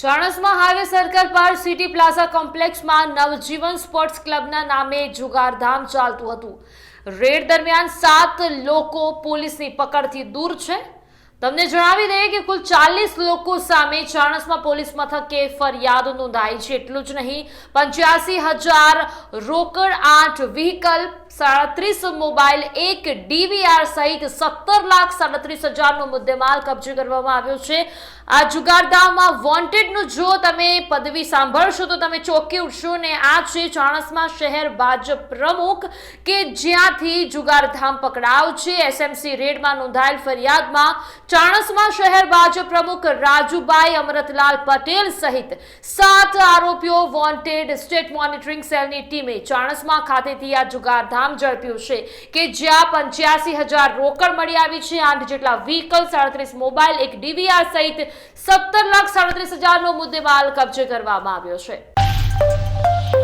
ચાણસમાં highway circle પર city plaza કોમ્પ્લેક્સમાં Navjivan sports ક્લબના નામે જુગારધામ ચાલતું હતું. રેડ દરમિયાન સાત લોકો પોલીસની પકડથી દૂર છે. તમને જણાવી દઈએ કે કુલ ચાલીસ લોકો સામે ચાણસમાં પોલીસ મથકે ફરિયાદ નોંધાઈ છે. એટલું જ નહીં, પંચ્યાસી હજાર રોકડ આઠ વ્હીકલ સાડત્રીસ મોબાઈલ, એક ડીવીઆર સહિત સત્તર લાખ સાડત્રીસ હજારનો મુદ્દેમાલ કબજે કરવામાં આવ્યો છે. આ જુગારધામમાં વોન્ટેડનું જો તમે પદવી સાંભળશો તો તમે ચોકી ઉઠશો ને આ છે ચાણસમા શહેર ભાજપ પ્રમુખ કે જ્યાંથી જુગારધામ પકડાવ છે. એસએમસી રેડમાં નોંધાયેલ ફરિયાદમાં ચાણસમા શહેર ભાજપ પ્રમુખ રાજુભાઈ અમરતલાલ પટેલ સહિત સાત આરોપીઓ વોન્ટેડ સ્ટેટ મોનિટરિંગ સેલની ટીમે ચાણસમા ખાતેથી આ જુગારધામ પરિણામ ઝડપ્યું છે કે જ્યાં પંચ્યાસી હજાર રોકડ મળી આવી છે. આઠ જેટલા વ્હીકલ સાડત્રીસ મોબાઈલ એક ડીવીઆર સહિત સત્તર લાખ સાડત્રીસ હજાર હજારનો મુદ્દેમાલ કબજે કરવામાં આવ્યો છે.